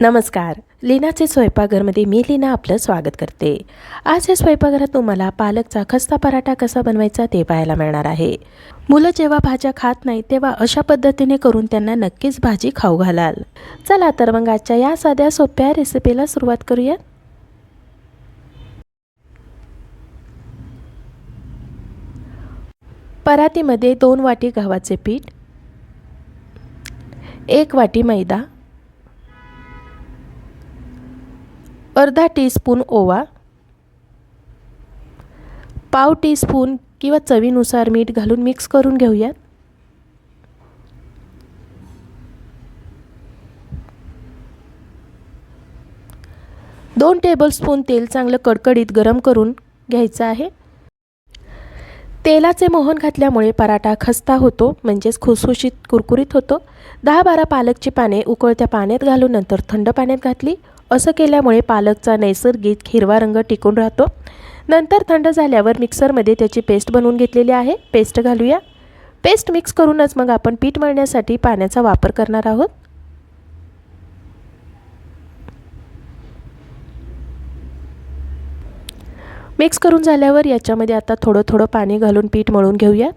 नमस्कार. लीनाचे स्वयंपाकघरमध्ये मी लीना आपलं स्वागत करते. आज या स्वयंपाकघरात तुम्हाला पालकचा खस्ता पराठा कसा बनवायचा ते पाहायला मिळणार आहे. मुलं जेव्हा भाज्या खात नाही तेव्हा अशा पद्धतीने करून त्यांना नक्कीच भाजी खाऊ घालाल. चला तर मग आजच्या या साध्या सोप्या रेसिपीला सुरुवात करूया परातीमध्ये दोन वाटी गव्हाचे पीठ एक वाटी मैदा अर्धा टीस्पून ओवा पाव टीस्पून किंवा चवीनुसार मीठ घालून मिक्स करून घेऊयात. दोन टेबलस्पून तेल चांगलं कडकडीत गरम करून घ्यायचं आहे. तेलाचे मोहन घातल्यामुळे पराठा खस्ता होतो म्हणजेच खुसखुशीत कुरकुरीत होतो. दहा बारा पालकची पाने उकळत्या पाण्यात घालून नंतर थंड पाण्यात घातली. असं केल्यामुळे पालकचा नैसर्गिक हिरवा रंग टिकून राहतो. नंतर थंड झाल्यावर मिक्सरमध्ये त्याची पेस्ट बनवून घेतलेली आहे. पेस्ट घालूया. पेस्ट मिक्स करूनच मग आपण पीठ मळण्यासाठी पाण्याचा वापर करणार आहोत. मिक्स करून झाल्यावर याच्यामध्ये आता थोडं थोडं पाणी घालून पीठ मळून घेऊया.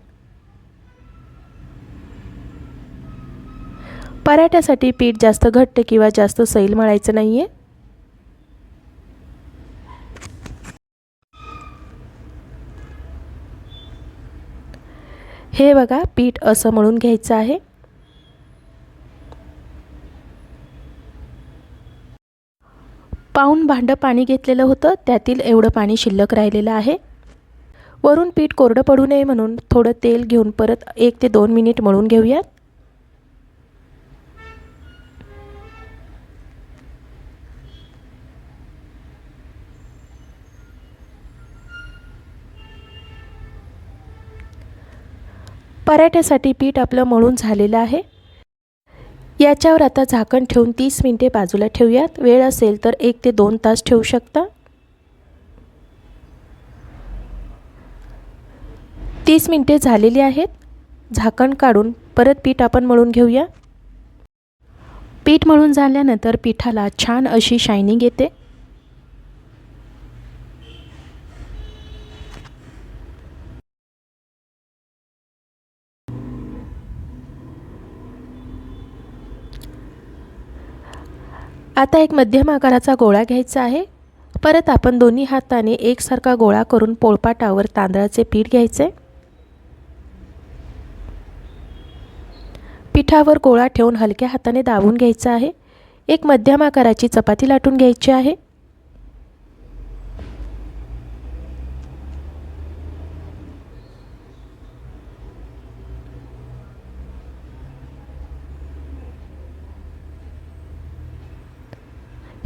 पराठ्यासाठी पीठ जास्त घट्ट किंवा जास्त सैल मळायचं नाही आहे हे बघा पीठ असं म्हणून घ्यायचं आहे. पाऊन भांडं पाणी घेतलेलं होतं त्यातील एवढं पाणी शिल्लक राहिलेलं आहे. वरून पीठ कोरडं पडू नये म्हणून थोडं तेल घेऊन परत एक ते दोन मिनिट मळून घेऊयात. पराठ्यासाठी पीठ आपलं मळून झालेलं आहे. याच्यावर आता झाकण ठेवून तीस मिनटे बाजूला ठेवूयात. वेळ असेल तर एक ते दोन तास ठेवू शकता. तीस मिनटे झालेली आहेत. झाकण काढून परत पीठ आपण मळून घेऊया. पीठ मळून झाल्यानंतर पिठाला छान अशी शायनिंग येते. आता एक मध्यम आकाराचा गोळा घ्यायचा आहे. परत आपण दोन्ही हाताने एकसारखा गोळा करून पोळपाटावर तांदळाचे पीठ घ्यायचे. पिठावर गोळा ठेवून हलक्या हाताने दाबून घ्यायचा आहे. एक मध्यम आकाराची चपाती लाटून घ्यायची आहे.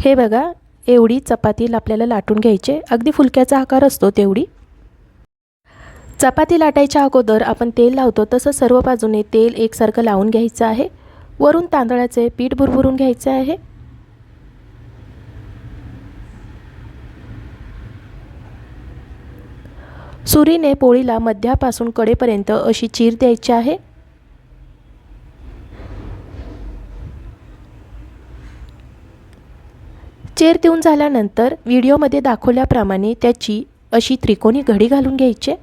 हे बघा एवढी चपाती आपल्याला लाटून घ्यायची. अगदी फुलक्याचा आकार असतो तेवढी. चपाती लाटायच्या अगोदर आपण तेल लावतो. तसं सर्व बाजूने तेल एकसारखं लावून घ्यायचं आहे. वरून तांदळाचे पीठ भुरभुरून घ्यायचं आहे. सुरीने पोळीला मध्यापासून कडेपर्यंत अशी चीर द्यायची आहे. चेर देऊन झाल्यानंतर व्हिडिओमध्ये दाखवल्याप्रमाणे त्याची अशी त्रिकोणी घडी घालून घ्यायची.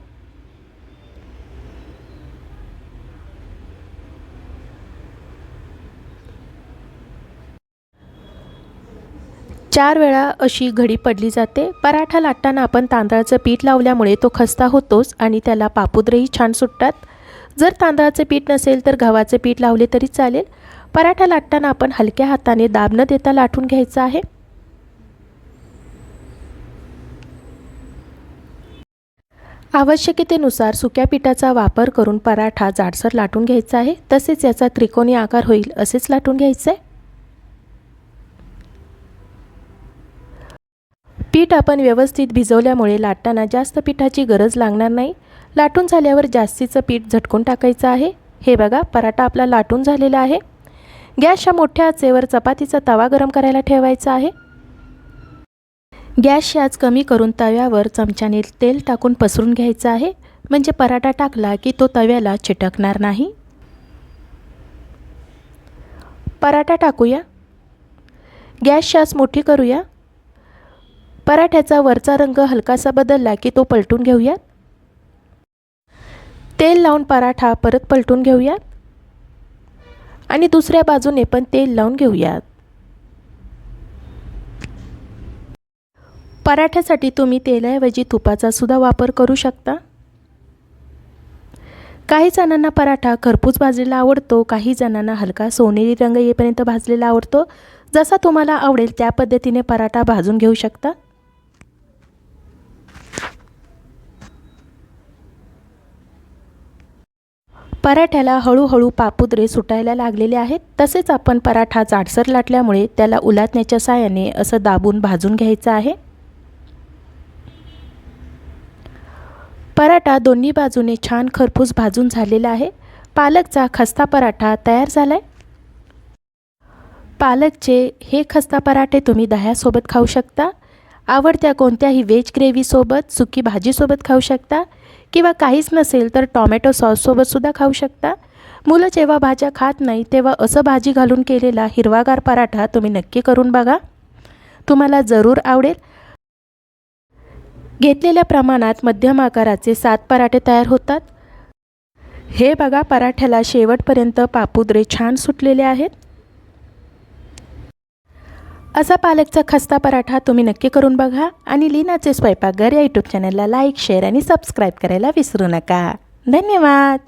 चार वेळा अशी घडी पडली जाते. पराठा लाटताना आपण तांदळाचं पीठ लावल्यामुळे तो खस्ता होतोच आणि त्याला पापुद्रेही छान सुटतात. जर तांदळाचं पीठ नसेल तर गव्हाचे पीठ लावले तरी चालेल. पराठा लाटताना आपण हलक्या हाताने दाब न देता लाटून घ्यायचं आहे. आवश्यकतेनुसार सुक्या पिठाचा वापर करून पराठा जाडसर लाटून घ्यायचा आहे. तसेच याचा त्रिकोणी आकार होईल असेच लाटून घ्यायचं आहे पीठ आपण व्यवस्थित भिजवल्यामुळे लाटताना जास्त पिठाची गरज लागणार नाही. लाटून झाल्यावर जास्तीचं पीठ झटकून टाकायचं आहे. हे बघा पराठा आपला लाटून झालेला आहे. गॅसच्या मोठ्या आचेवर चपातीचा तवा गरम करायला ठेवायचा आहे. गॅसची आज कमी करून तव्यावर चमच्याने तेल टाकून पसरून घ्यायचं आहे. म्हणजे पराठा टाकला की तो तव्याला चिटकणार नाही. पराठा टाकूया. गॅस आस मोठी करूया. पराठ्याचा वरचा रंग हलकासा बदलला की तो पलटून घेऊयात तेल लावून पराठा परत पलटून घेऊयात आणि दुसऱ्या बाजूने पण तेल लावून घेऊयात पराठ्यासाठी तुम्ही तेलाऐवजी तुपाचा सुद्धा वापर करू शकता. काही जणांना पराठा खरपूस भाजलेला आवडतो काही जणांना हलका सोनेरी रंग येईपर्यंत भाजलेला आवडतो. जसा तुम्हाला आवडेल त्या पद्धतीने पराठा भाजून घेऊ शकता. पराठ्याला हळूहळू पापुद्रे सुटायला लागलेले आहेत. तसेच आपण पराठा जाडसर लाटल्यामुळे त्याला उलाटण्याच्या साहाय्याने असं दाबून भाजून घ्यायचं आहे. पराठा दोन्ही बाजूने छान खरपूस भाजून झालेला आहे. पालकचा खस्ता पराठा तयार झाला आहे पालकचे हे खस्ता पराठे तुम्ही दह्यासोबत खाऊ शकता. आवडत्या कोणत्याही व्हेज ग्रेव्हीसोबत सुकी भाजीसोबत खाऊ शकता किंवा काहीच नसेल तर टॉमॅटो सॉससोबतसुद्धा खाऊ शकता. मुलं जेव्हा भाज्या खात नाही तेव्हा असं भाजी घालून केलेला हिरवागार पराठा तुम्ही नक्की करून बघा. तुम्हाला जरूर आवडेल. घेतलेल्या प्रमाणात मध्यम आकाराचे सात पराठे तयार होतात. हे बघा पराठ्याला शेवटपर्यंत पापुद्रे छान सुटलेले आहेत. असा पालकचा खस्ता पराठा तुम्ही नक्की करून बघा आणि लीनाचे स्वयंपाकघर या यूट्यूब चॅनलला लाईक शेअर आणि सबस्क्राईब करायला विसरू नका. धन्यवाद!